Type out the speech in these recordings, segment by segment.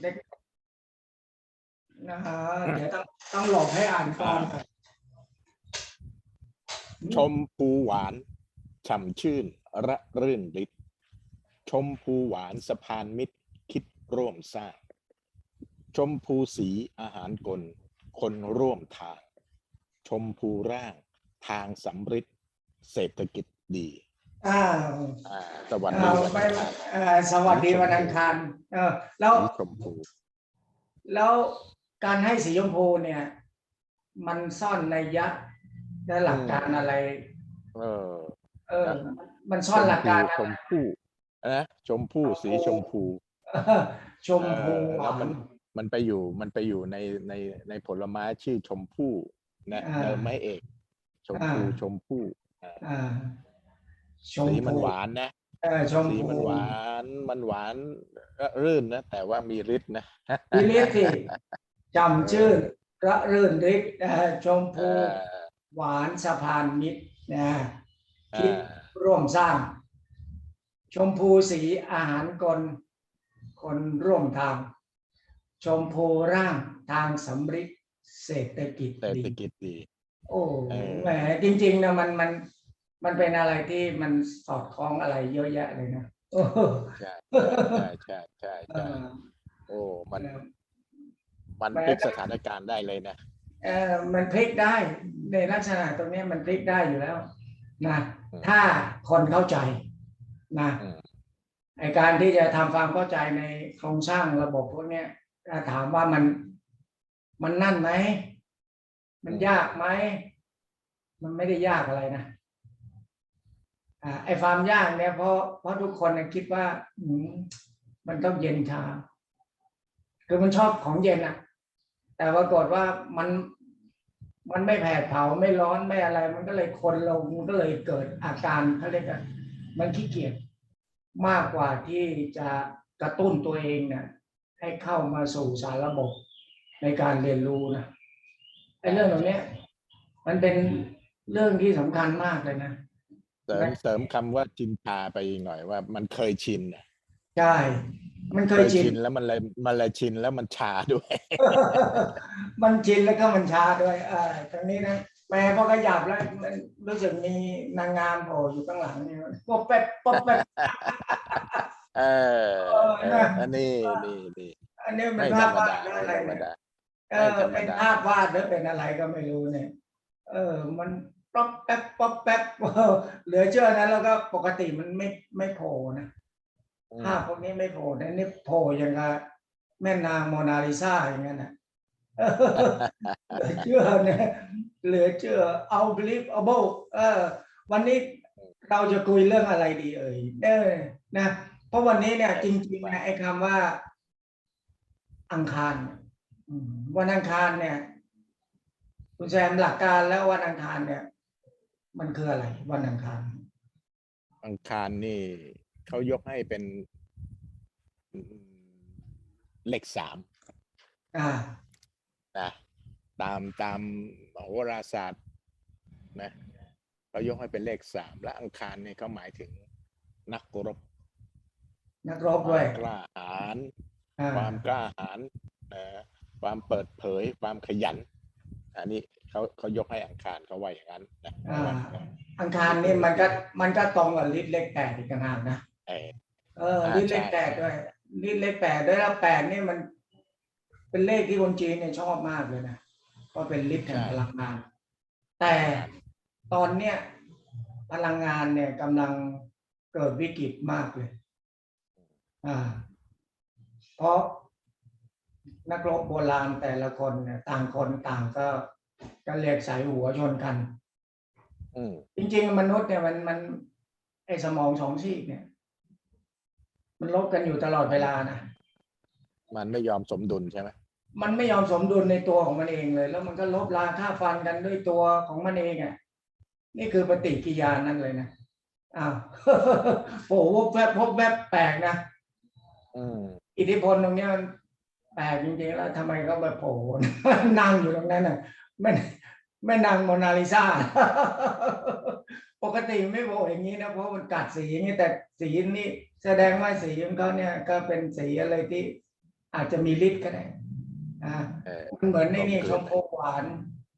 เด็กนะฮะเดี๋ยวต้องต้องหลบให้อ่านก่อนชมพูหวานฉ่ำชื่น ระรื่นฤทธิ์ชมพูหวานสะพานมิตรคิดร่วมสร้าง ชมพูสีอาหารกล คนร่วมทาง ชมพูร่าง ทางสำริดเศรษฐกิจดี อ้าวอ่าสวัสดีเอาวันไปอังคารเอ่อสวัสดีวันอังคารเออแล้วสีชมพูแล้วการให้สีชมพูเนี่ย มันซ่อนในยยะและหลักการอะไร เออ เออ มันซ่อนหลักการชอะไรมพูนะชมพูสีชมพูเออชมพูเออแล้วมันมันไปอยู่มันไปอยู่ในในในผลไม้ชื่อชมพู่นะเออไม้เอก ชมพูชมพู่อ่า ชมสีมันพูหวานนะเออชมสีพูมันหวานมันหวานรื่นนะ แต่ว่ามีฤทธิ์นะวิลิสิจำชื่อระรื่นฤทธิ์เอ่อชมเอพูอหวานสะพานมิตรนะเอคิดอร่วมสร้าง ชมพูสีอาหารกลคนร่วมทาง ชมพูร่างทางสำริดเศรษฐกิจเศรษดี ฐกิจดี โอ้เออ แหมจริงๆนะมันมัน มันเป็นอะไรที่มันสอดคล้องอะไรเยอะแยะเลยนะโอ้ใช่ใช่ใช่ใช่เอใช่อโอ้มันเออมันแม้พลิกสถานการณ์ได้เลยนะเออมันพลิกได้ในลักษณะตรงเนี้ยมันพลิกได้อยู่แล้วนะอืมถ้าคนเข้าใจนะอืมไอการที่จะทำความเข้าใจในโครงสร้างระบบพวกเนี้ยถ้าถามว่ามันมันนั่นไหมมันยากไหมมันไม่ได้ยากอะไรนะอ่า ไอความยากเนี่ยเพราะเพราะทุกคนคิดว่าอืมันต้องเย็นชา คือมันชอบของเย็นอะแต่ปรากฏว่ามันมันไม่แผดเผาไม่ร้อนไม่อะไร มันก็เลยคนลงมันก็เลยเกิดอาการเขาเรียกกันมันขี้เกียจมากกว่าที่จะกระตุ้นตัวเองเนี่ยให้เข้ามาสู่สารระบบในการเรียนรู้นะไอ้เรื่องตรงนี้มันเป็นเรื่องที่สำคัญมากเลยนะ เสริมเสริมคำว่าจินชาไปอีกหน่อยว่ามันเคยชินน่ะใช่มันเคยชินแล้วมันเลยมันเลยชินแล้วมันชาด้วย มันชินแล้วก็มันช้าด้วยเออตรงนี้นะแม่พอขยับแล้วมันรู้สึกมีนางงามโผล่อยู่ข้างหลังนี่ป๊บแป๊บป๊บแป๊บเออเออเอนะออันนี้นี่นี่อันนี้มัไม่นธรภาพรมวาดดาหรือไม่อะไรธรรมเนี่ยดาเอไม่อธรรมเป็นดาภาพวาดหรือเป็นอะไรก็ไม่รู้เนี่ย เออ มัน ป๊อปแป๊บป๊อปแป๊บเหลือเชื่อนะแล้วก็ปกติมันไม่ไม่โผล่นะอืมภาพพวกนี้ไม่โผล่นะนี่โผล่อย่างกับแม่นางโมนาลิซาอย่างนั้นนะเหลือเชื่อเนี่ยเหลือเชื่อ unbelievable เออ วันนี้เราจะคุยเรื่องอะไรดีเอ่ยเออนะเพราะวันนี้เนี่ย จริงๆนะไอ้คำว่า อังคารอืมวันอังคารเนี่ยคุณแซมหลักการแล้ววันอังคารเนี่ย มันคืออะไร วันอังคาร อังคารนี่เขายกให้เป็นอืมเลขสามอ่านะตามตามโหราศาสตร์นะเขายกให้เป็นเลขสามและอังคารเนี่ยเขาหมายถึงนักรบ นักรบด้วยความกล้าหาญอ่าความกล้าหาญนะความเปิดเผยความขยัน อันนี้ เขาเขายกให้อังคารเขาว่าอย่างนั้นนะอ่าอังคารนี่มันก็มันก็ตรงกับลิตรเลขแปดอีกต่างหากนะเออเอออ่าลิตรเลขใช่แปดด้วยลิตรเลขแปดด้วยแล้วแปดนี่มัน เป็นเลขที่คนจีนเนี่ยชอบมากเลยนะเพราะเป็นลิตรแห่งพลังงาน แต่ตอนเนี้ยพลังงานเนี่ยกำลังเกิดวิกฤตมากเลย อ่า เพราะนักรบโบราณแต่ละคนเนี่ยต่างคนต่างก็ ก็เรียกสายหัวชนกัน อืมจริง ๆ มนุษย์เนี่ยมันมัน ไอสมองสองซีกเนี่ย มันลบกันอยู่ตลอดเวลานะมันไม่ยอมสมดุลใช่ไหมมันไม่ยอมสมดุลในตัวของมันเองเลย แล้วมันก็ลบราค่าฟันกันด้วยตัวของมันเองอะนี่คือปฏิกิริยานั่นเลยนะอ้าวโอ้โหแวบพบแวบแปลกนะอืมอิทธิพลตรงเนี้ยมันแปลกจริงๆแล้วทำไมก็มาโผล่ นั่งอยู่ตรงนั้นน่ะ ไม่ไม่นางโมนาลิซาปกติไม่โผล่อย่างนี้นะเพราะมันกัดสีอย่างนี้แต่สีนี้แสดงว่าสีของเขาเนี่ยก็เป็นสีอะไรที่อาจจะมีฤทธิ์ก็ได้อ่าเออมันเหมือนในนี่ลองชเกิมนพูหวาน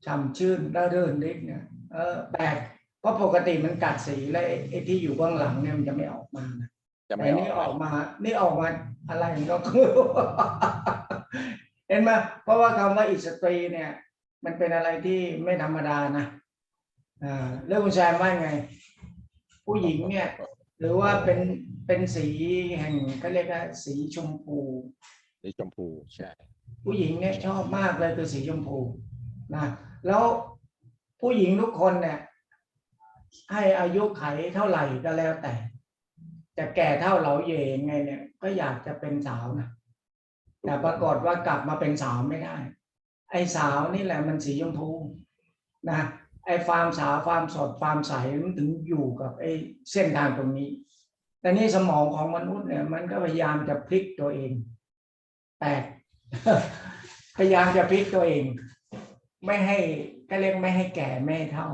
ฉ่ำชื่นร่าเริงฤทธิ์เนี่ยเออแปลกเพราะปกติมันกัดสีแล้วไอ้ไอ้ที่อยู่เบื้องหลังเนี่ยมันจะไม่ออกมานะจะแต่ไม่อนี่อออกกมา นี่ออกมาอะไรมันก็คือเห็นไหมเพราะว่าคำว่าอิสตรีเนี่ย มันเป็นอะไรที่ไม่ธรรมดานะอ่าเรื่องคุณแซมว่าไง ผู้หญิงเนี่ย หรือว่าเป็นเป็นสีแห่งเขาเรียกว่าสีชมพู สีชมพูใช่ผู้หญิงเนี่ยชอบมากเลยคือสีชมพูนะแล้วผู้หญิงทุกคนเนี่ยให้อายุไขเท่าไหร่ก็แล้วแต่ จะแก่เท่าเหลาเย่ยังไงเนี่ย ก็อยากจะเป็นสาวนะแต่ปรากฏว่ากลับมาเป็นสาวไม่ได้ ไอ้สาวนี่แหละมันสีชมพูนะไอ้ความสาวความสดความใสมันถึงอยู่กับไอ้เส้นทางตรงนี้ แต่นี่สมองของมนุษย์เนี่ยมันก็พยายามจะพลิกตัวเอง แตกพยายามจะพลิกตัวเอง ไม่ให้ก็เรียกไม่ให้แก่ไม่ให้เท่า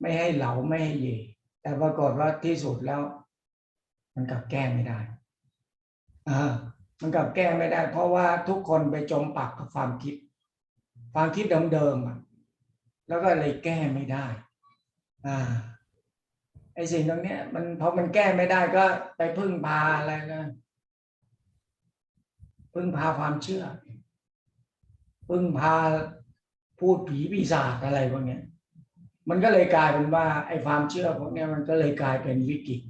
ไม่ให้เหลาไม่ให้เย่แต่ปรากฏว่าที่สุดแล้ว มันกลับแก้ไม่ได้อ่า มันกับแก้ไม่ได้ เพราะว่าทุกคนไปจมปักกับความคิด ความคิดเดิมๆแล้วก็เลยแก้ไม่ได้ อ่าไอ้สิ่งตรงนี้มันพอมันแก้ไม่ได้ก็ไปพึ่งพาอะไรนะพึ่งพาความเชื่อ พึ่งพาพูดผีปีศาจอะไรพวกนี้มันก็เลยกลายเป็นว่า ไอ้ความเชื่อพวกนี้มันก็เลยกลายเป็นวิกฤต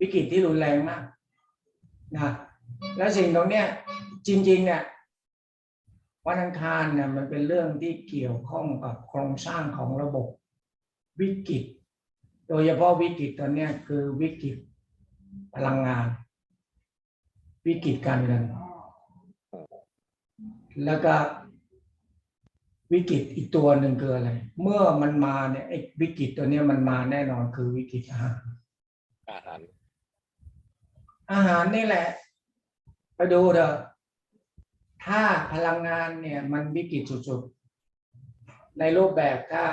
วิกฤตที่รุนแรงมากนะ แล้วสิ่งตรงเนี้ยจริงๆเนี่ยวันอังคารเนี่ยมันเป็นเรื่องที่เกี่ยวข้องกับโครงสร้างของระบบวิกฤต โดยเฉพาะวิกฤตตอนเนี้ยคือวิกฤตพลังงาน วิกฤตการเงิน แล้วก็วิกฤตอีกตัวหนึ่งคืออะไร เมื่อมันมาเนี่ยไอ้วิกฤตตัวเนี้ยมันมาแน่นอนคือวิกฤตอาหารอาหารอาหารนี่แหละ ไปดูเถอะถ้าพลังงานเนี่ยมันวิกฤตสุดๆ ในรูปแบบถ้า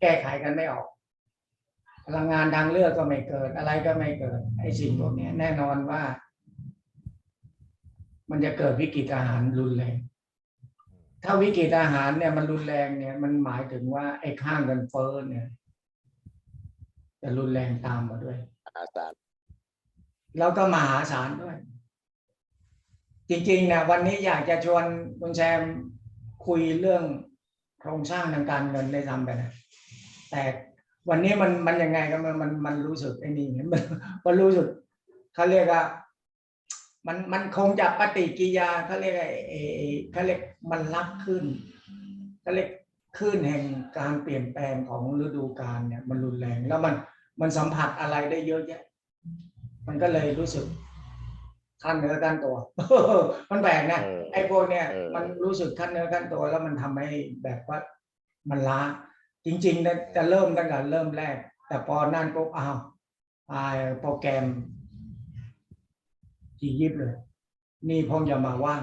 แก้ไขกันไม่ออก พลังงานทางเลือกก็ไม่เกิด อะไรก็ไม่เกิดไอ้สิ่งพวกเนี้ยแน่นอนว่า มันจะเกิดวิกฤตอาหารรุนแรง ถ้าวิกฤตอาหารเนี่ยมันรุนแรงเนี่ย มันหมายถึงว่าไอ้ข้างเงินเฟ้อเนี่ยจะรุนแรงตามมาด้วย อาสารแล้วก็มหาศาลด้วย จริงๆนะวันนี้อยากจะชวนคุณแซมคุยเรื่องโครงสร้างทางการเงินได้ทำไปนะแต่วันนี้มันมันยังไงก็มันมันมันรู้สึกไอ้นี่มันมันรู้สึกเขาเรียกว่ามันมันคงจะปฏิกิยาเขาเรียกไอ้ไอ้ไอ้เขาเรียกมันรับขึ้นเขาเรียกขึ้นแห่งการเปลี่ยนแปลงของฤดูกาลเนี่ย มันรุนแรงแล้วมันมันสัมผัสอะไรได้เยอะแยะ มันก็เลยรู้สึก ขั้นเนื้อขั้นตัว มันแปลกนะเออไอ้พวกเนี้ยเออมันรู้สึกขั้นเนื้อขั้นตัวแล้วมันทำให้แบบว่ามันล้า จริงๆนะจะเริ่มตั้งแต่เริ่มแรก แต่พอนั่นปุ๊บอ้าวตายโปรแกรมจียิบเลย นี่พงจะมาว่าง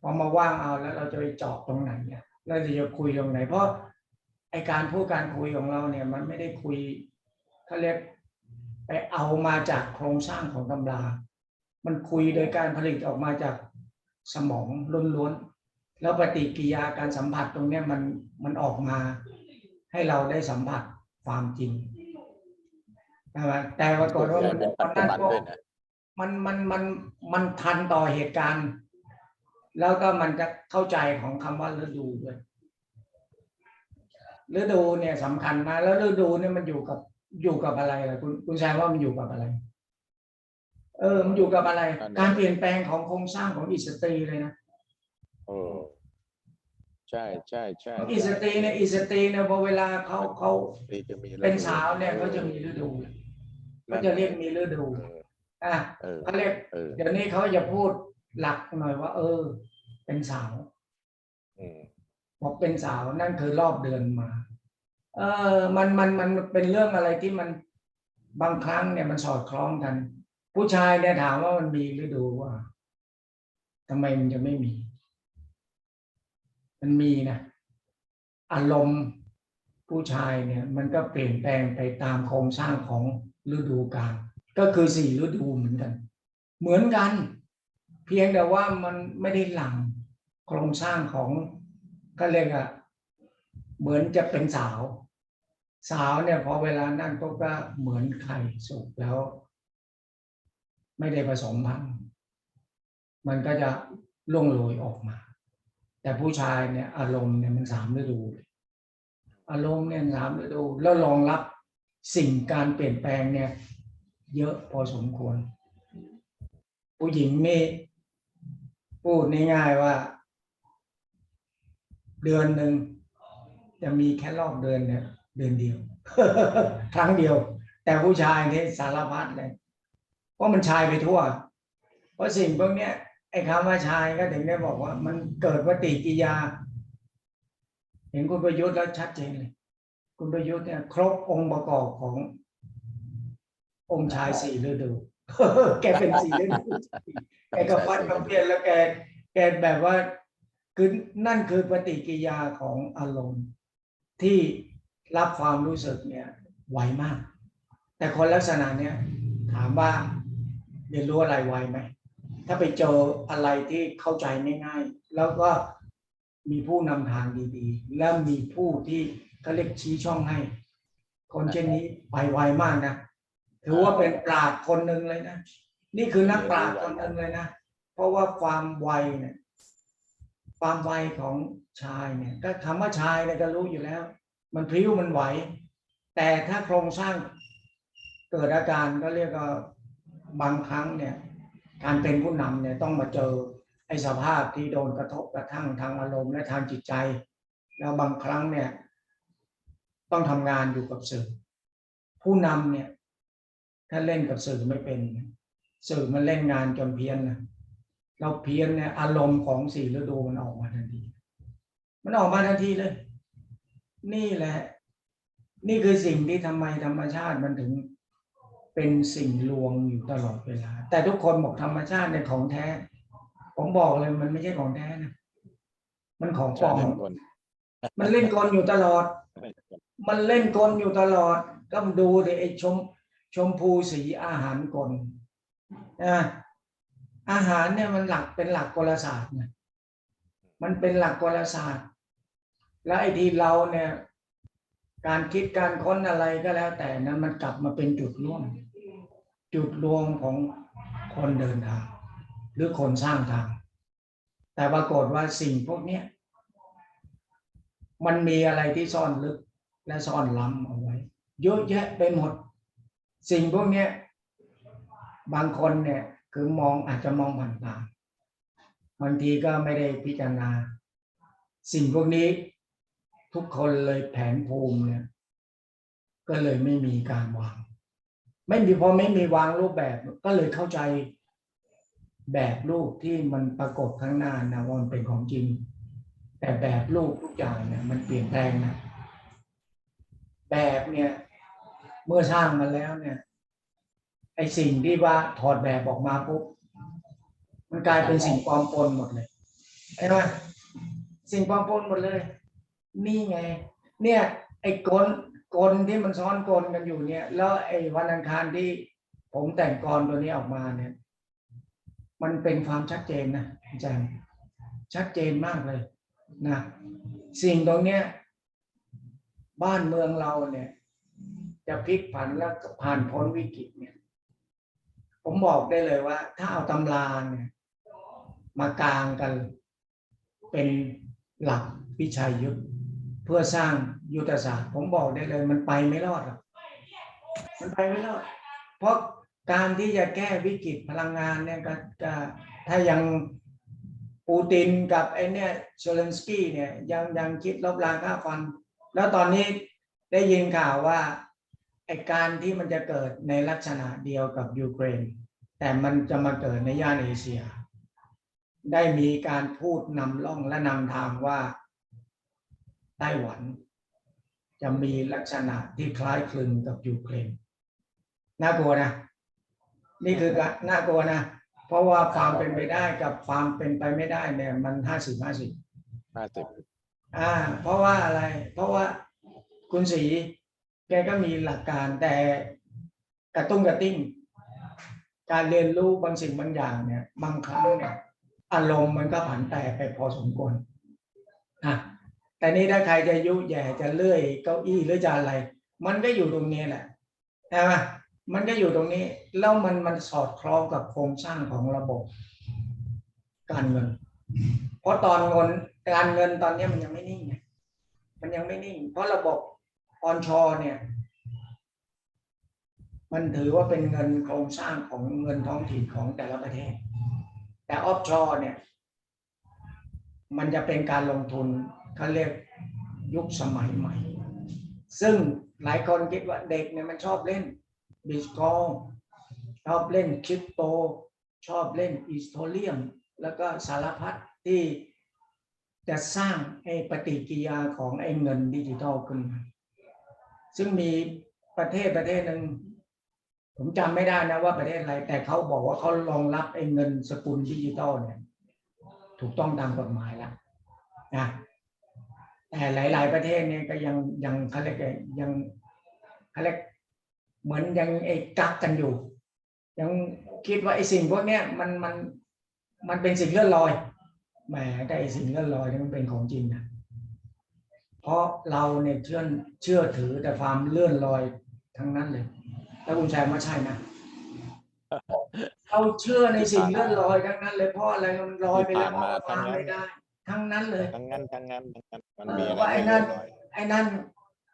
พอมาว่างเอาแล้วเราจะไปเจาะตรงไหนเนี่ยเราจะคุยตรงไหน เพราะไอการพูดการคุยของเราเนี่ย มันไม่ได้คุยเขาเรียกไปเอามาจากโครงสร้างของตำรา มันคุยโดยการผลิตออกมาจากสมองล้วนๆ แล้วปฏิกิริยาการสัมผัสตรงเนี้ยมันมันออกมา ให้เราได้สัมผัสความจริงใช่ไหมแต่ปรากฏว่ามันเป็นปัจจุบันด้วยนะมันมันมันมันทันต่อเหตุการณ์ แล้วก็มันจะเข้าใจของคำว่าฤดูด้วยฤดูเนี่ยสำคัญมากแล้วฤดูเนี่ยมันอยู่กับอยู่กับอะไรล่ะคุณคุณแซมว่ามันอยู่กับอะไร เออ มันอยู่กับอะไร การเปลี่ยนแปลงของโครงสร้างของอิสตรีเลยนะเออใช่ใช่ใช่ของอิสตรีเนี่ยอิสตรีเนี่ยพอเวลาเขาเขานี่จะมีฤดูเป็นสาวเนี่ยเขาจะมีฤดูเขาจะเรียกมีฤดูเอออะเออเขาเรียกเออเดี๋ยวนี้เขาจะพูดหลักหน่อยว่า เออ เป็นสาวอืมบอกเป็นสาวนั่นคือรอบเดือนมา เออ มันมันมันเป็นเรื่องอะไรที่มันบางครั้งเนี่ยมันสอดคล้องกัน ผู้ชายเนี่ยถามว่ามันมีฤดูว่าทำไมมันจะไม่มี มันมีนะอารมณ์ผู้ชายเนี่ย มันก็เปลี่ยนแปลงไปตามโครงสร้างของฤดูกาลก็คือสี่ฤดูเหมือนกัน เหมือนกัน เพียงแต่ว่ามันไม่ได้หลังโครงสร้างของก็เรียกอะเหมือนจะเป็นสาว สาวเนี่ยพอเวลานั่นก็ก็เหมือนไข่สุกแล้ว ไม่ได้ผสมพันธุ์มันก็จะล่วงโรยออกมา แต่ผู้ชายเนี่ยอารมณ์เนี่ยมันสามฤดูเลยอารมณ์เนี่ยสามฤดูแล้วรองรับสิ่งการเปลี่ยนแปลงเนี่ย เยอะพอสมควร ผู้หญิงนี่พูดง่ายๆว่า เดือนหนึ่งจะมีแค่รอบเดือนเนี่ยเดือนเดียว ครั้งเดียว แต่ผู้ชายเนี่ยสารพัดเลย เพราะมันชายไปทั่ว เพราะสิ่งพวกนี้ไอ้คำว่าชายก็ถึงได้บอกว่า มันเกิดปฏิกิยา เห็นคุณประยุทธ์แล้วชัดเจนเลย คุณประยุทธ์เนี่ยครบองค์ประกอบของ องค์ชายสี่ฤดูแกเป็นสี่ฤดูแกก็ฟัดกำเพียนแล้วแกแกแบบว่าคือนั่นคือปฏิกิริยาของอารมณ์ ที่รับความรู้สึกเนี่ยไวมาก แต่คนลักษณะเนี้ยถามว่า เรียนรู้อะไรไวไหมถ้าไปเจออะไรที่เข้าใจง่ายๆ แล้วก็มีผู้นำทางดีๆ แล้วมีผู้ที่เขาเรียกชี้ช่องให้ คนเช่นนี้ไปไวมากนะถือว่าเป็นปราดคนหนึ่งเลยนะนี่คือนักปราดคนหนึ่งเลยนะเพราะว่าความไวเนี่ยความไวของชายเนี่ยก็คำว่าชายเนี่ยก็รู้อยู่แล้ว มันพริ้วมันไหว แต่ถ้าโครงสร้างเกิดอาการก็เรียกว่า บางครั้งเนี่ยการเป็นผู้นำเนี่ยต้องมาเจอไอ้สภาพที่โดนกระทบกระทั่งทางอารมณ์และทางจิตใจ แล้วบางครั้งเนี่ยต้องทำงานอยู่กับสื่อ ผู้นำเนี่ยถ้าเล่นกับสื่อไม่เป็น สื่อมันเล่นงานจนเพี้ยนนะเราเพี้ยนเนี่ยอารมณ์ของสี่ฤดูมันออกมาทันที มันออกมาทันทีเลย นี่แหละ นี่คือสิ่งที่ทำไมธรรมชาติมันถึง เป็นสิ่งลวงอยู่ตลอดเวลา แต่ทุกคนบอกธรรมชาติในยของแท้ ผมบอกเลยมันไม่ใช่ของแท้นะมันของปลอมคนมันเล่นกลอยู่ตลอด มันเล่นกลอยู่ตลอด ก็มาดูดิไอ้ชมชมพูสีอาหารกลนะอาหารเนี่ยมันหลักเป็นหลักกลศาสตร์นะมันเป็นหลักกลศาสตร์ แล้วไอ้ที่เราเนี่ย การคิดการค้นอะไรก็แล้ว แต่นั้นมันกลับมาเป็นจุดร่วม จุดรวมของคนเดินทาง หรือคนสร้างทาง แต่ปรากฏว่าสิ่งพวกนี้มันมีอะไรที่ซ่อนลึกและซ่อนล้ำเอาไว้ เยอะแยะไปหมด สิ่งพวกนี้บางคนเนี่ยคือมองอาจจะมองผ่านๆบางทีก็ไม่ได้พิจารณา สิ่งพวกนี้ทุกคนเลยแผนภูมิเนี่ยก็เลยไม่มีการวาง ไม่มีพอไม่มีวางรูปแบบก็เลยเข้าใจแบบรูปที่มันปรากฏข้างหน้านะว่ามันเป็นของจริง แต่แบบรูปทุกอย่างเนี่ยมันเปลี่ยนแปลงนะแบบเนี่ยเมื่อสร้างมาแล้วเนี่ยไอสิ่งที่ว่าถอดแบบออกมาปุ๊บมันกลายเป็นสิ่งปลอมปนหมดเลยใช่ไหมสิ่งปลอมปนหมดเลย นี่ไง เนี่ย ไอ้กล กลที่มันซ้อนกลกันอยู่เนี่ย แล้วไอ้วันอังคารที่ผมแต่งกรตัวนี้ออกมาเนี่ย มันเป็นความชัดเจนนะอาจารย์ชัดเจนมากเลยนะสิ่งตรงเนี้ย บ้านเมืองเราเนี่ย จะพลิกผันแล้วผ่านพ้นวิกฤตเนี่ย ผมบอกได้เลยว่า ถ้าเอาตำราเนี่ย มากลางกันเป็นหลักวิชัยยุทธ เพื่อสร้างยุทธศาสตร์ผมบอกได้เลยมันไปไม่รอดหรอกมันไปไม่รอด เพราะการที่จะแก้วิกฤตพลังงานเนี่ยก็จะถ้ายังปูตินกับไอเนี่ยเชลนสกี้เนี่ยยังยังคิดลบล้างค่าฟัน แล้วตอนนี้ได้ยินข่าวว่าไอการที่มันจะเกิดในลักษณะเดียวกับยูเครน แต่มันจะมาเกิดในย่านเอเชีย ได้มีการพูดนำล่องและนำทางว่า ไต้หวัน จะมีลักษณะที่คล้ายคลึงกับยูเครนน่ากลัวนะ นี่คือการน่ากลัวนะ เพราะว่าความเป็นไปได้กับความเป็นไปไม่ได้เนี่ย มันห้าสิบห้าสิบห้าสิบอ่า เพราะว่าอะไร เพราะว่าคุณศรีแกก็มีหลักการแต่กระตุ้งกระติ้ง การเรียนรู้บางสิ่งบางอย่างเนี่ย บางครั้งเนี่ยอารมณ์มันก็ผันแปรไปพอสมควรนะ แต่นี่ถ้าใครจะยุแย่จะเลื่อยเก้าอี้หรือจะอะไร มันก็อยู่ตรงนี้แหละใช่ไหมมันก็อยู่ตรงนี้ แล้วมันมันสอดคล้องกับโครงสร้างของระบบ การเงิน เพราะตอนเงินการเงินตอนนี้มันยังไม่นิ่งไงมันยังไม่นิ่ง เพราะระบบออนชอเนี่ย มันถือว่าเป็นเงินโครงสร้างของเงินท้องถิ่นของแต่ละประเทศ แต่ออฟชอเนี่ย มันจะเป็นการลงทุน เขาเรียกยุคสมัยใหม่ ซึ่งหลายคนคิดว่าเด็กเนี่ยมันชอบเล่นบิตคอยชอบเล่นคริปโต ชอบเล่นอีสโทเรียม แล้วก็สารพัดที่จะสร้างไอ้ปฏิกิริยาของไอ้เงินดิจิทัลขึ้นมาซึ่งมีประเทศประเทศหนึ่งผมจำไม่ได้นะว่าประเทศอะไร แต่เขาบอกว่าเขารองรับไอ้เงินสกุลดิจิตอลเนี่ย ถูกต้องตามกฎหมายแล้วนะ แต่หลาย ๆ ประเทศเนี่ยก็ยังยังเขาเรียกไงยังเขาเรียกเหมือนยังไอ้กักกันอยู่ ยังคิดว่าไอ้สิ่งพวกเนี้ยมันมันมันเป็นสิ่งเลื่อนลอยแหมแต่ไอ้สิ่งเลื่อนลอยนี่มันเป็นของจริงนะเพราะเราเนี่ยเชื่อเชื่อถือแต่ความเลื่อนลอยทั้งนั้นเลย แล้วคุณแซมว่าใช่นะเราเชื่อในสิ่งเลื่อนลอยทั้งนั้นเลยเพราะอะไรมันลอยไปแล้วที่ผ่านมาตามไม่ได้ ทั้งนั้นเลย ทั้งนั้นทั้งนั้นทั้งนั้นมันเออมีอะไรว่าไอ้ไม่นั่เรียนบร้อยไอ้นั่น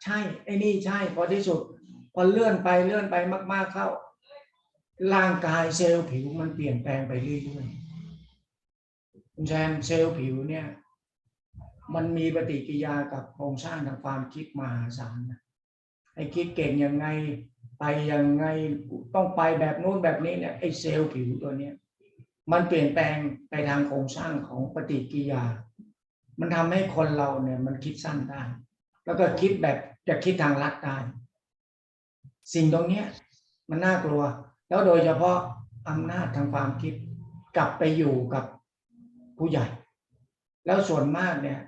ใช่ไอ้นี่ใช่พอที่สุด พอเลื่อนไปเลื่อนไปมาก ๆเข้า ร่างกายเซลล์ผิวมันเปลี่ยนแปลงไปเรื่อยๆคุณแซมเซลล์ผิวเนี่ย มันมีปฏิกิริยากับโครงสร้างทางความคิดมหาศาลนะไอ้คิดเก่งยังไงไปยังไงต้องไปแบบนู้นแบบนี้เนี่ยไอ้เซลล์ผิวตัวเนี้ยมันเปลี่ยนแปลงไปทางโครงสร้างของปฏิกิริยา มันทำให้คนเราเนี่ย มันคิดสั้นได้ แล้วก็คิดแบบจะคิดทางลัดได้ สิ่งตรงเนี้ย มันน่ากลัว แล้วโดยเฉพาะอำนาจทางความคิดกลับไปอยู่กับผู้ใหญ่ แล้วส่วนมากเนี่ย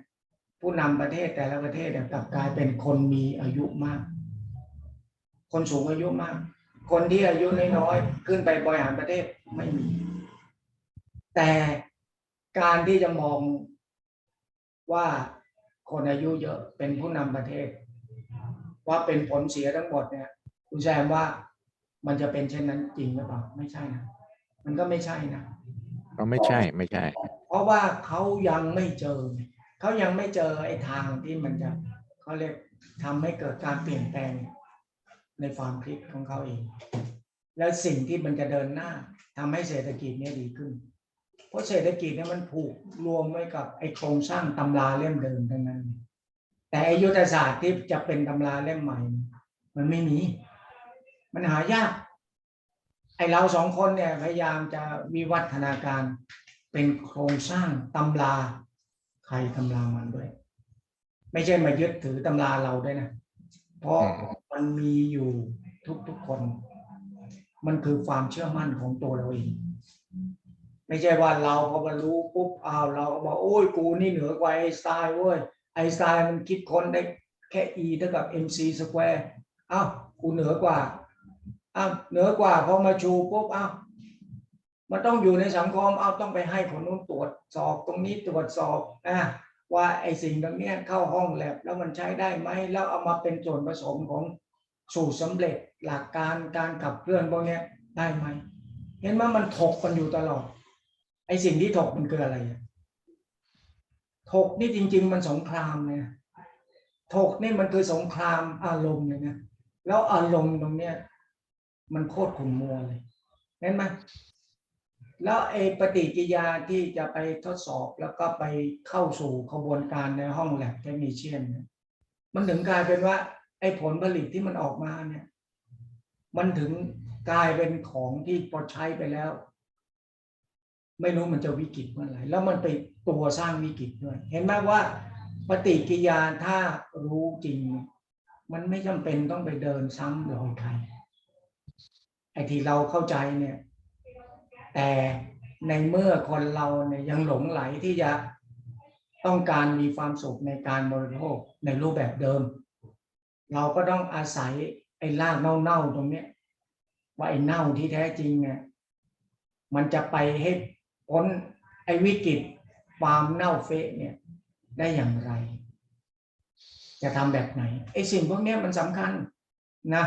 ผู้นำประเทศแต่ละประเทศเนี่ยกลับกลายเป็นคนมีอายุมาก คนสูงอายุมาก คนที่อายุน้อยๆขึ้นไปบริหารประเทศไม่มี แต่การที่จะมอง ว่าคนอายุเยอะเป็นผู้นำประเทศ ว่าเป็นผลเสียทั้งหมดเนี่ย คุณแซมว่ามันจะเป็นเช่นนั้นจริงหรือเปล่าไม่ใช่นะมันก็ไม่ใช่นะก็ไม่ใช่ไม่ใช่ เพราะว่าเขายังไม่เจอเขายังไม่เจอไอ้ทางที่มันจะเขาเรียกทำให้เกิดการเปลี่ยนแปลงในความคิดของเขาเอง แล้วสิ่งที่มันจะเดินหน้าทำให้เศรษฐกิจเนี่ยดีขึ้นเพ ราะเศรษฐกิจเนี่ยมันผูกรวมไว้กับไอโครงสร้างตำราเล่มเดิมทั้งนั้น แต่อ้ยุทธศาสตร์ที่จะเป็นตำราเล่มใหม่ มันไม่มี มันหายาก ไอเราสองคนเนี่ยพยายามจะวิวัฒนาการเป็นโครงสร้างตำราใครตำรามันด้วย ไม่ใช่มายึดถือตำราเราด้วยนะ เพราะมมันมีอยู่ทุกๆคน มันคือความเชื่อมั่นของตัวเราเอง ไม่ใช่ว่าเราพอมารู้ปุ๊บอ้าวเราก็บอกโอ้ยกูนี่เหนือกว่าไอน์สไตล์เว้ยไอน์สไตล์มันคิดค้นได้แค่ e เท่ากับ mc สแควร์อ้าวกูเหนือกว่าอ้าวเหนือกว่าพอมาชูปุ๊บอ้าวมันต้องอยู่ในสังคมเอาต้องไปให้คนนู้นตรวจสอบตรงนี้ตรวจสอบนะว่าไอ้สิ่งตรงนี้เข้าห้องแลบแล้วมันใช้ได้ไหมแล้วเอามาเป็นส่วนผสมของสูตรสำเร็จหลักการการขับเคลื่อนพวกนี้ได้ไหมเห็นไหมมันถกกันอยู่ตลอด ไอสิ่งที่ถกมันคืออะไรถกนี่จริง ๆ มันสงครามเนี่ยถกนี่มันคือสงครามอารมณ์เลยนะแล้วอารมณ์ตรงเนี้ย มันโคตรขุ่นมัวเลยเห็นไหมแล้วไอปฏิกิยาที่จะไปทดสอบแล้วก็ไปเข้าสู่ขบวนการในห้องแลบเทคนิเชียนเนี่ยมันถึงกลายเป็นว่า ไอผลผลิตที่มันออกมาเนี่ย มันถึงกลายเป็นของที่พอใช้ไปแล้ว ไม่รู้มันจะวิกฤตเมื่อไหร่แล้วมันไปตัวสร้างวิกฤตด้วย เห็นไหมว่าปฏิกิริยาถ้ารู้จริง มันไม่จำเป็นต้องไปเดินซ้ำรอยใครไอ้ที่เราเข้าใจเนี่ย แต่ในเมื่อคนเราเนี่ยยังหลงไหลที่จะต้องการมีความสุขในการบริโภคในรูปแบบเดิม เราก็ต้องอาศัยไอ้รากเน่าๆตรงเนี้ยว่าไอ้เน่าที่แท้จริงเนี่ยมันจะไปให้ พ้นไอ้วิกฤตความเน่าเฟะเนี่ยได้อย่างไร จะทำแบบไหนไอ้สิ่งพวกเนี้ยมันสำคัญนะ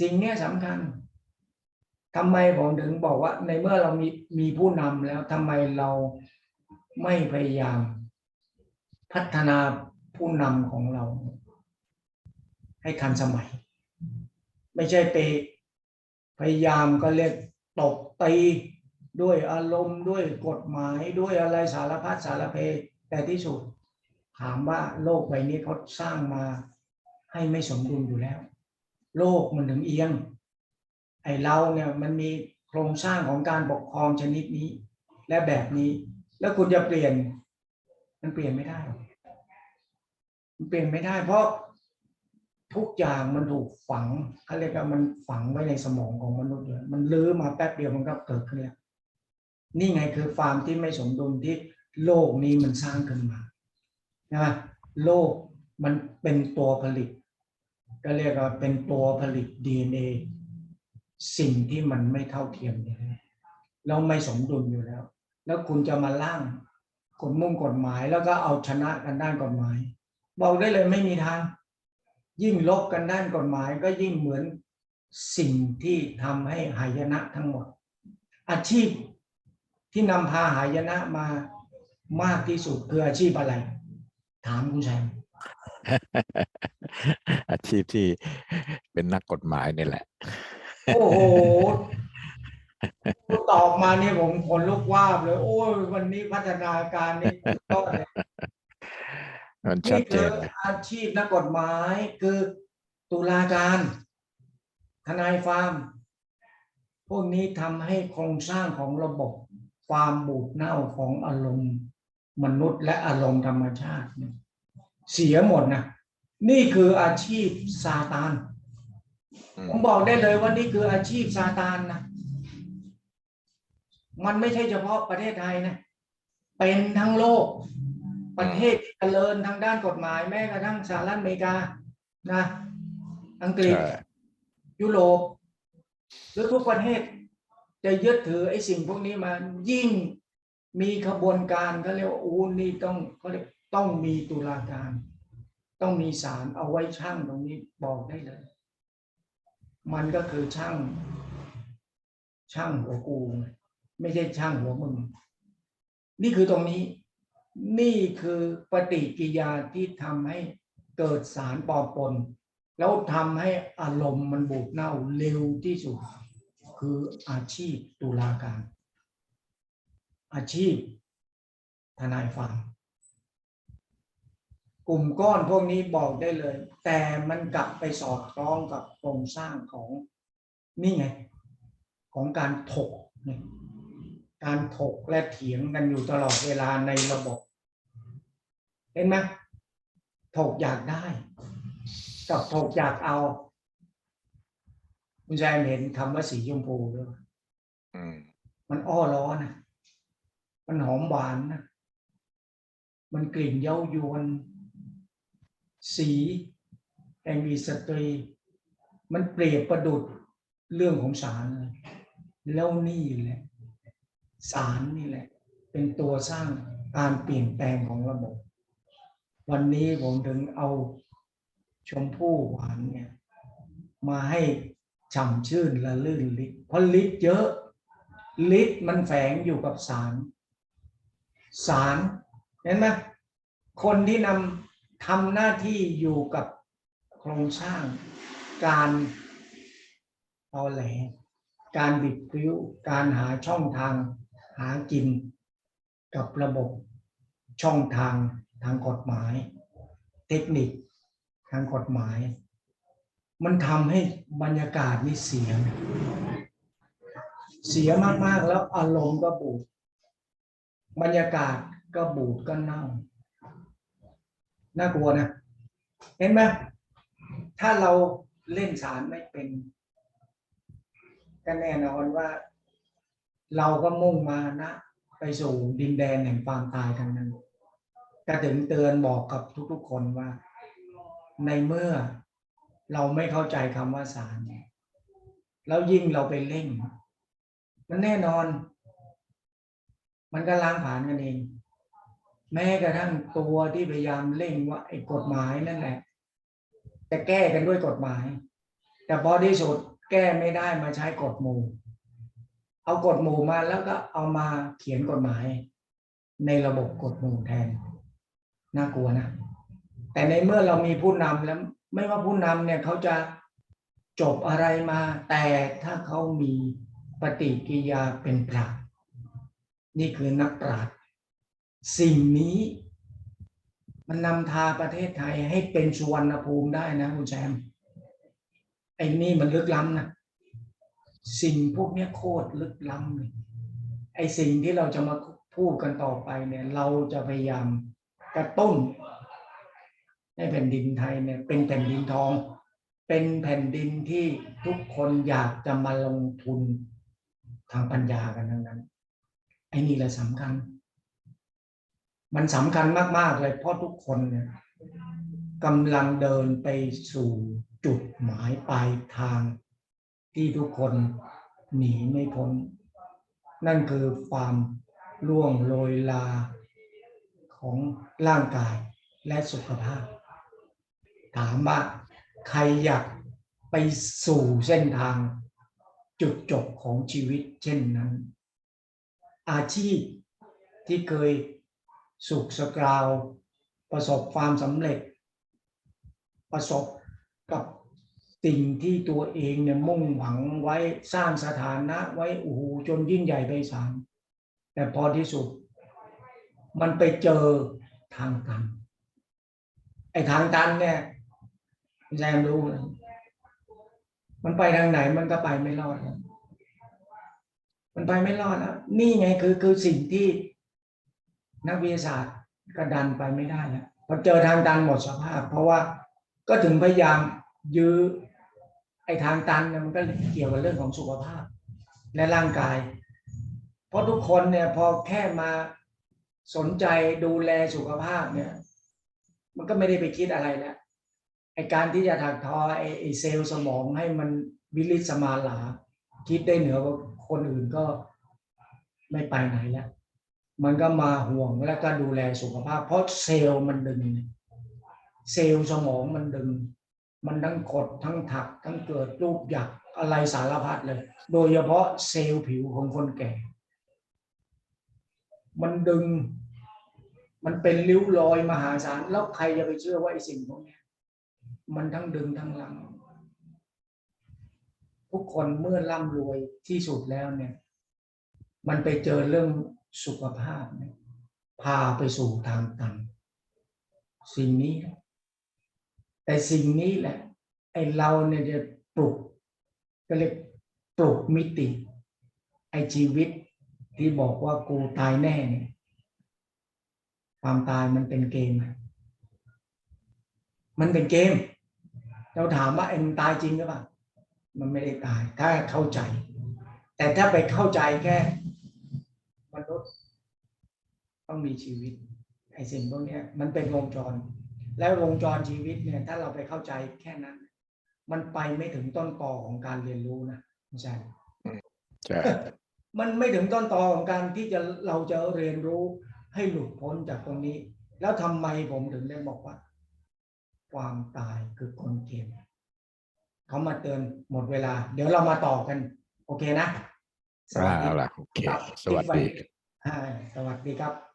สิ่งเนี้ยสำคัญทำไมผมถึงบอกว่า ในเมื่อเรามีมีผู้นำแล้วทำไมเราไม่พยายามพัฒนาผู้นำของเรา ให้ทันสมัย ไม่ใช่ไปพยายามก็เรียกตบตี ด้วยอารมณ์ด้วยกฎหมายด้วยอะไรสารพัดสารเพ แต่ที่สุด ถามว่าโลกใบนี้เขาสร้างมาให้ไม่สมดุลอยู่แล้ว โลกมันถึงเอียง ไอเราเนี่ยมันมีโครงสร้างของการปกครองชนิดนี้ และแบบนี้ แล้วคุณจะเปลี่ยน มันเปลี่ยนไม่ได้มันเปลี่ยนไม่ได้ เพราะทุกอย่างมันถูกฝังเขาเรียกว่ามันฝังไว้ในสมองของมนุษย์เลยมันลื้อมาแป๊บเดียวมันก็เกิดขึ้นแล้ว นี่ไงคือความที่ไม่สมดุลที่โลกนี้มันสร้างขึ้นมานะโลกมันเป็นตัวผลิต ก็เรียกว่าเป็นตัวผลิต DNA สิ่งที่มันไม่เท่าเทียมอยู่แล้วแล้วไม่สมดุลอยู่แล้ว แล้วคุณจะมาล่างกฎมุ่งกฎหมายแล้วก็เอาชนะกันด้านกฎหมาย บอกได้เลยไม่มีทาง ยิ่งลบกันด้านกฎหมายก็ยิ่งเหมือนสิ่งที่ทำให้หายนะทั้งหมด อาชีพ ที่นำพาหายนะมามากที่สุดคืออาชีพอะไร ถามคุณชัยอาชีพที่เป็นนักกฎหมายนี่แหละ โอ้โหตอบมาเนี่ยผมขนลุกว่าบเลย โอ้ยวันนี้พัฒนาการนี่สุดยอดเลยมันชัดนี่เจคือนเลยอาชีพนักกฎหมายคือตุลาการทนายฟาร์มพวกนี้ทำให้โครงสร้างของระบบ ความบูดเน่าของอารมณ์ มนุษย์และอารมณ์ธรรมชาติเนี่ยเสียหมดนะนี่คืออาชีพซาตานอืมผมบอกได้เลยว่านี่คืออาชีพซาตานนะมันไม่ใช่เฉพาะประเทศไทยนะเป็นทั้งโลก ประเทศที่เจริญทางด้านกฎหมายแม้กระทั่งสหรัฐอเมริกานะ อังกฤษใช่ยุโรปหรือทุกประเทศ จะยึดถือไอ้สิ่งพวกนี้มายิ่งมีขบวนการเขาเรียกว่าอู้นี่ต้องเขาเรียกต้องมีตุลาการ ต้องมีศาลเอาไว้ช่างตรงนี้บอกได้เลย มันก็คือช่าง ช่างหัวกู ไม่ใช่ช่างหัวมึง นี่คือตรงนี้ นี่คือปฏิกิริยาที่ทำให้เกิดสารปอปน แล้วทำให้อารมณ์มันบูดเน่าเร็วที่สุด คืออาชีพตุลาการ อาชีพ ทนายความกลุ่มก้อนพวกนี้บอกได้เลย แต่มันกลับไปสอดคล้องกับโครงสร้างของนี่ไง ของการถกการถกและเถียงกันอยู่ตลอดเวลาในระบบ เห็นไหมถกอยากได้ กับถกอยากเอา คุณแซมเห็นคำว่าสีชมพูด้วยปะอืมมันอ้อร้อนนะมันหอมหวานนะมันกลิ่นเย้ายวน สีแห่งอีสตรี มันเปรียบประดุดเรื่องของสารเลยแล้วนี่แหละ สารนี่แหละ เป็นตัวสร้างการเปลี่ยนแปลงของระบบ วันนี้ผมถึงเอาชมพู่หวานเนี่ย มาให้ ฉ่ำชื่นและลื่นลิดเพราะลิดเยอะฤทธิ์มันแฝงอยู่กับสาร สารเห็นไหมคนที่นำทำหน้าที่อยู่กับโครงสร้างการเอาแหลการบิดพริ้วการหาช่องทาง หากินกับระบบช่องทางทางกฎหมาย เทคนิคทางกฎหมาย มันทำให้บรรยากาศนี่เสียเสียมาก ๆ แล้วอารมณ์ก็บูด บรรยากาศก็บูดก็เน่า น่ากลัวนะ เห็นไหมถ้าเราเล่นสารไม่เป็นก็แน่นอนว่า เราก็มุ่งมานะ ไปสู่ดินแดนแห่งความตายทั้งนั้นก็ถึงเตือนบอกกับทุกๆคนว่า ในเมื่อ เราไม่เข้าใจคำว่าสารเนี่ยแล้วยิ่งเราไปเล่นมันแน่นอน มันก็ล้างผ่านกันเอง แม้กระทั่งตัวที่พยายามเร่งว่าไอ้กฎหมายนั่นแหละจะแก้กันด้วยกฎหมาย แต่พอที่สุดแก้ไม่ได้มาใช้กฎหมู่เอากฎหมู่มาแล้วก็เอามาเขียนกฎหมาย ในระบบกฎหมู่แทนน่ากลัวนะแต่ในเมื่อเรามีผู้นำแล้ว ไม่ว่าผู้นำเนี่ยเขาจะจบอะไรมา แต่ถ้าเขามีปฏิกิริยาเป็นปราชญ์นี่คือนักปราชญ์สิ่งนี้มันนำทาประเทศไทยให้เป็นสุวรรณภูมิได้นะคุณแซมไอ้นี่มันลึกล้ำนะสิ่งพวกนี้โคตรลึกล้ำเลยไอ้สิ่งที่เราจะมาพูดกันต่อไปเนี่ย เราจะพยายามกระตุ้น ให้แผ่นดินไทยเนี่ยเป็นแผ่นดินทอง เป็นแผ่นดินที่ทุกคนอยากจะมาลงทุนทางปัญญากันทั้งนั้นไอ้นี่แหละสำคัญ มันสำคัญมาก ๆ เลยเพราะทุกคนเนี่ยกำลังเดินไปสู่จุดหมายปลายทางที่ทุกคนหนีไม่พ้น นั่นคือความล่วงโรยลาของร่างกายและสุขภาพ ถามว่าใครอยากไปสู่เส้นทางจุดจบของชีวิตเช่นนั้น อาชีพที่เคยสุขสกราว ประสบความสำเร็จ ประสบกับสิ่งที่ตัวเองเนี่ยมุ่งหวังไว้สร้างสถานะไว้โอ้โหจนยิ่งใหญ่ไพศาลแต่พอที่สุด มันไปเจอทางตันไอ้ทางตันเนี่ย แซมรู้นะมันไปทางไหนมันก็ไปไม่รอดนะมันไปไม่รอดแล้วนี่ไงคือคือสิ่งที่นักวิทยาศาสตร์ก็ดันไปไม่ได้แล้วพอเจอทางตันหมดสภาพ เพราะว่าก็ถึงพยายามยื้อไอ้ทางตันเนี่ยมันก็เกี่ยวกับเรื่องของสุขภาพ และร่างกาย เพราะทุกคนเนี่ยพอแค่มาสนใจดูแลสุขภาพเนี่ย มันก็ไม่ได้ไปคิดอะไรแล้ว ไอการที่จะถักทอไอไอเซลล์สมองให้มันวิลิสมาลา คิดได้เหนือกว่าคนอื่นก็ไม่ไปไหนแล้ว มันก็มาห่วงแล้วก็ดูแลสุขภาพ เพราะเซลล์มันดึง เซลล์สมองมันดึง มันทั้งกดทั้งถัก ทั้งเกิดรูปหยักอะไรสารพัดเลย โดยเฉพาะเซลล์ผิวของคนแก่ มันดึง มันเป็นริ้วรอยมหาศาล แล้วใครจะไปเชื่อว่าไอ้สิ่งพวกนี้ มันทั้งดึงทั้งลัง ทุกคนเมื่อร่ำรวยที่สุดแล้วเนี่ย มันไปเจอเรื่องสุขภาพเนี่ยพาไปสู่ทางตันสิ่งนี้ แต่สิ่งนี้แหละ ไอเราเนี่ยจะปลุกก็เรียกปลุกมิติ ไอชีวิตที่บอกว่ากูตายแน่เนี่ยความตายมันเป็นเกม มันเป็นเกม เราถามว่าไอ้มันตายจริงหรือเปล่ามันไม่ได้ตายถ้าเข้าใจ แต่ถ้าไปเข้าใจแค่มนุษย์ต้องมีชีวิตไอ้สิ่งพวกเนี้ยมันเป็นวงจร แล้ววงจรชีวิตเนี่ยถ้าเราไปเข้าใจแค่นั้น มันไปไม่ถึงต้นตอของการเรียนรู้นะไม่ใช่ใช่มันไม่ถึงต้นตอของการที่จะเราจะเรียนรู้ให้หลุดพ้นจากตรงนี้ แล้วทำไมผมถึงได้บอกว่า ความตายคือกลเกมเขามาเตือนหมดเวลา เดี๋ยวเรามาต่อกัน โอเคนะเอาล่ะโอเคครับสวัสดีอ่าสวัสดีครับ